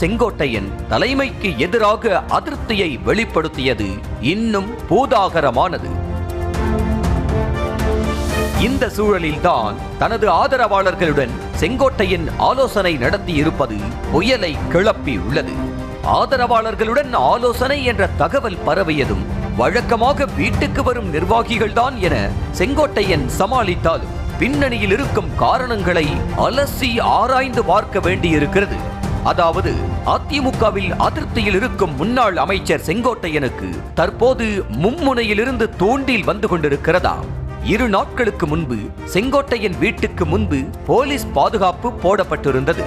செங்கோட்டையன் தலைமைக்கு எதிராக அதிருப்தியை வெளிப்படுத்தியது இன்னும் பூதாகரமானது. இந்த சூழலில்தான் தனது ஆதரவாளர்களுடன் செங்கோட்டையன் ஆலோசனை நடத்தி இருப்பது புயலை கிளப்பி உள்ளது. ஆதரவாளர்களுடன் ஆலோசனை என்ற தகவல் பரவியதும் வழக்கமாக வீட்டுக்கு வரும் நிர்வாகிகள்தான் என செங்கோட்டையன் சமாளித்தாலும் பின்னணியில் இருக்கும் காரணங்களை அலசி ஆராய்ந்து பார்க்க வேண்டியிருக்கிறது. அதாவது அதிமுகவில் அதிருப்தியில் இருக்கும் முன்னாள் அமைச்சர் செங்கோட்டையனுக்கு தற்போது மும்முனையிலிருந்து தூண்டில் வந்து கொண்டிருக்கிறதா? இரு நாட்களுக்கு முன்பு செங்கோட்டையன் வீட்டுக்கு முன்பு போலீஸ் பாதுகாப்பு போடப்பட்டிருந்தது.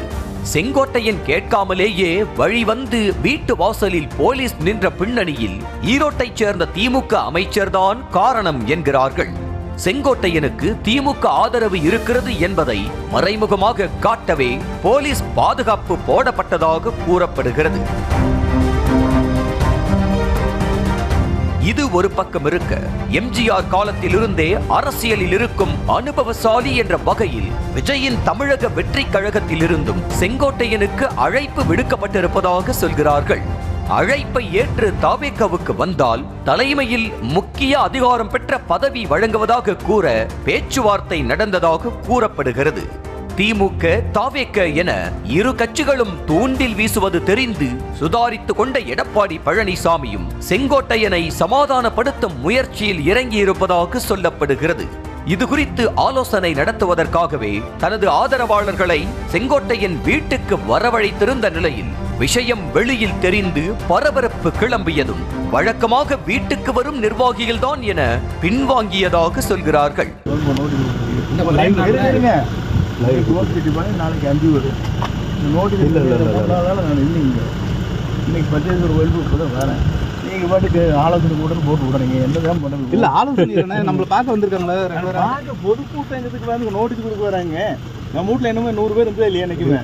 செங்கோட்டையன் கேட்காமலேயே வழி வந்து வீட்டு வாசலில் போலீஸ் நின்ற பின்னணியில் ஈரோட்டைச் சேர்ந்த திமுக அமைச்சர்தான் காரணம் என்கிறார்கள். செங்கோட்டையனுக்கு திமுக ஆதரவு இருக்கிறது என்பதை மறைமுகமாக காட்டவே போலீஸ் பாதுகாப்பு போடப்பட்டதாக கூறப்படுகிறது. இது ஒரு பக்கம் இருக்க எம்ஜிஆர் காலத்திலிருந்தே அரசியலில் இருக்கும் அனுபவசாலி என்ற வகையில் விஜயின் தமிழக வெற்றி கழகத்திலிருந்தும் செங்கோட்டையனுக்கு அழைப்பு விடுக்கப்பட்டிருப்பதாக சொல்கிறார்கள். அழைப்பை ஏற்று தாவேக்காவுக்கு வந்தால் தலைமையில் முக்கிய அதிகாரம் பெற்ற பதவி வழங்குவதாக கூற பேச்சுவார்த்தை நடந்ததாக கூறப்படுகிறது. திமுக தாவேக்க என இரு கட்சிகளும் தூண்டில் வீசுவது தெரிந்து சுதாரித்துக் கொண்ட எடப்பாடி பழனிசாமியும் செங்கோட்டையனை சமாதானப்படுத்தும் முயற்சியில் இறங்கியிருப்பதாக சொல்லப்படுகிறது. இது குறித்து ஆலோசனை நடத்துவதற்காகவே தனது ஆதரவாளர்களை செங்கோட்டையன் வீட்டுக்கு வரவழைத்திருந்த நிலையில் விஷயம் வெளியில் தெரிந்து பரபரப்பு கிளம்பியதும் வழக்கமாக வீட்டுக்கு வரும் நிர்வாகிகள்தான் என பின்வாங்கியதாக சொல்கிறார்கள். பண்ணி இன்னைக்கு பஞ்சாயத்து ஒரு ஒழிப்பு தான் வரேன் நீங்கள் பாட்டுக்கு ஆலோசனை கூட போட்டு விடுறீங்க என்னதான் பண்ணுறது இல்ல ஆலோசனை நம்மள பார்க்க வந்திருக்காங்களே பார்க்க பொதுக்கூட்டங்கிறதுக்கு வந்து நோட்டீஸ் கொடுக்க வராங்க? நம்ம வீட்டில் என்னமோ நூறு பேர் இருந்தே இல்லையா என்னைக்குமே?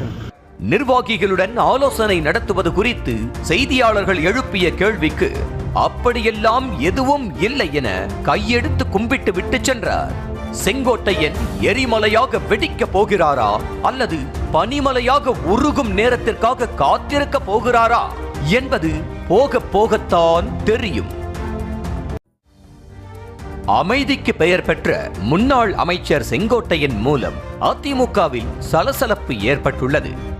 நிர்வாகிகளுடன் ஆலோசனை நடத்துவது குறித்து செய்தியாளர்கள் எழுப்பிய கேள்விக்கு அப்படியெல்லாம் எதுவும் இல்லை என கையெடுத்து கும்பிட்டு விட்டு சென்றார். செங்கோட்டையன் எரிமலையாக வெடிக்க போகிறாரா அல்லது பனிமலையாக உருகும் நேரத்திற்காக காத்திருக்க போகிறாரா என்பது போக போகத்தான் தெரியும். அமைதிக்கு பெயர் பெற்ற முன்னாள் அமைச்சர் செங்கோட்டையன் மூலம் அதிமுகவில் சலசலப்பு ஏற்பட்டுள்ளது.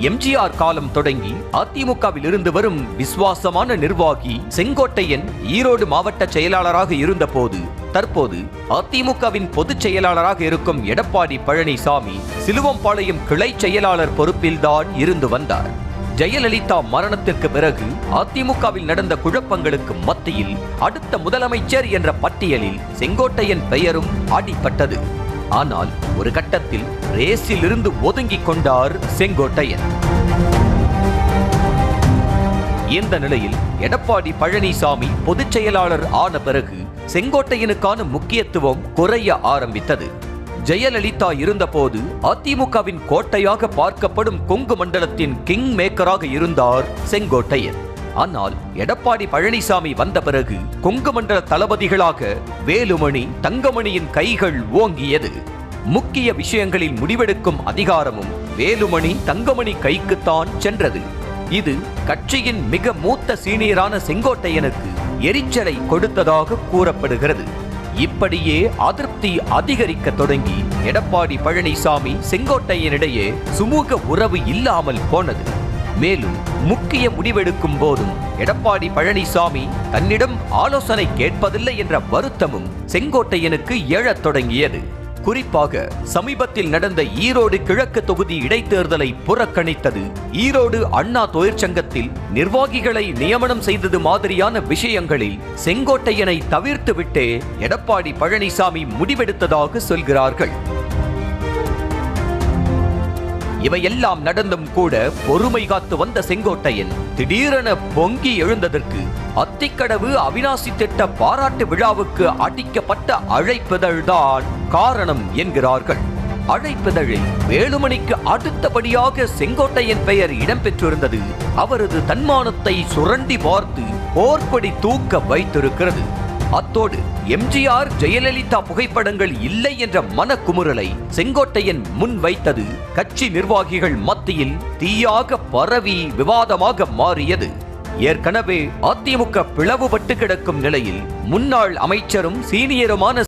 எம்ஜிஆர் காலம் தொடங்கி அதிமுகவில் இருந்து வரும் விசுவாசமான நிர்வாகி செங்கோட்டையன் ஈரோடு மாவட்ட செயலாளராக இருந்தபோது தற்போது அதிமுகவின் பொதுச் செயலாளராக இருக்கும் எடப்பாடி பழனிசாமி சிலுவம்பாளையம் கிளை செயலாளர் பொறுப்பில்தான் இருந்து வந்தார். ஜெயலலிதா மரணத்திற்கு பிறகு அதிமுகவில் நடந்த குழப்பங்களுக்கு மத்தியில் அடுத்த முதலமைச்சர் என்ற பட்டியலில் செங்கோட்டையன் பெயரும் அடிப்பட்டது ஆனால் ஒரு கட்டத்தில் ரேஸில் இருந்து ஒதுங்கிக் கொண்டார் செங்கோட்டையன். இந்த நிலையில் எடப்பாடி பழனிசாமி பொதுச் செயலாளர் ஆன பிறகு செங்கோட்டையனுக்கான முக்கியத்துவம் குறைய ஆரம்பித்தது. ஜெயலலிதா இருந்தபோது அதிமுகவின் கோட்டையாக பார்க்கப்படும் கொங்கு மண்டலத்தின் கிங் மேக்கராக இருந்தார் செங்கோட்டையன். ஆனால் எடப்பாடி பழனிசாமி வந்த பிறகு கொங்கு மண்டல தளபதிகளாக வேலுமணி தங்கமணியின் கைகள் ஓங்கியது. முக்கிய விஷயங்களில் முடிவெடுக்கும் அதிகாரமும் வேலுமணி தங்கமணி கைக்குத்தான் சென்றது. இது கட்சியின் மிக மூத்த சீனியரான செங்கோட்டையனுக்கு எரிச்சலை கொடுத்ததாக கூறப்படுகிறது. இப்படியே அதிருப்தி அதிகரிக்க தொடங்கி எடப்பாடி பழனிசாமி செங்கோட்டையனிடையே சுமூக உறவு இல்லாமல் போனது. மேலும் முக்கிய முடிவெடுக்கும் போதும் எடப்பாடி பழனிசாமி தன்னிடம் ஆலோசனை கேட்பதில்லை என்ற வருத்தமும் செங்கோட்டையனுக்கு எழத் தொடங்கியது. குறிப்பாக சமீபத்தில் நடந்த ஈரோடு கிழக்கு தொகுதி இடைத்தேர்தலை புறக்கணித்தது. ஈரோடு அண்ணா தொழிற்சங்கத்தில் நிர்வாகிகளை நியமனம் செய்தது மாதிரியான விஷயங்களில் செங்கோட்டையனை தவிர்த்துவிட்டே எடப்பாடி பழனிசாமி முடிவெடுத்ததாக சொல்கிறார்கள். இவையெல்லாம் நடந்தும் கூட பொறுமை காத்து வந்த செங்கோட்டையன் திடீரென பொங்கி எழுந்ததற்கு அத்திக்கடவு அவினாசி திட்ட பாராட்டு விழாவுக்கு அடிக்கப்பட்ட அழைப்பிதழ்தான் காரணம் என்கிறார்கள். அழைப்பிதழில் வேலுமணிக்கு அடுத்தபடியாக செங்கோட்டையன் பெயர் இடம்பெற்றிருந்தது. அவரது தன்மானத்தை சுரண்டி பார்த்து போர்க்கொடி தூக்க வைத்திருக்கிறது. அத்தோடு எம்ஜிஆர் ஜெயலலிதா புகைப்படங்கள் இல்லை என்ற மனக்குமுறலை செங்கோட்டையன் முன் வைத்தது கட்சி நிர்வாகிகள் மத்தியில் தீயாக பரவி விவாதமாக மாறியது. ஏற்கனவே அதிமுக பிளவுபட்டு கிடக்கும் நிலையில் முன்னாள் அமைச்சரும் சீனியருமான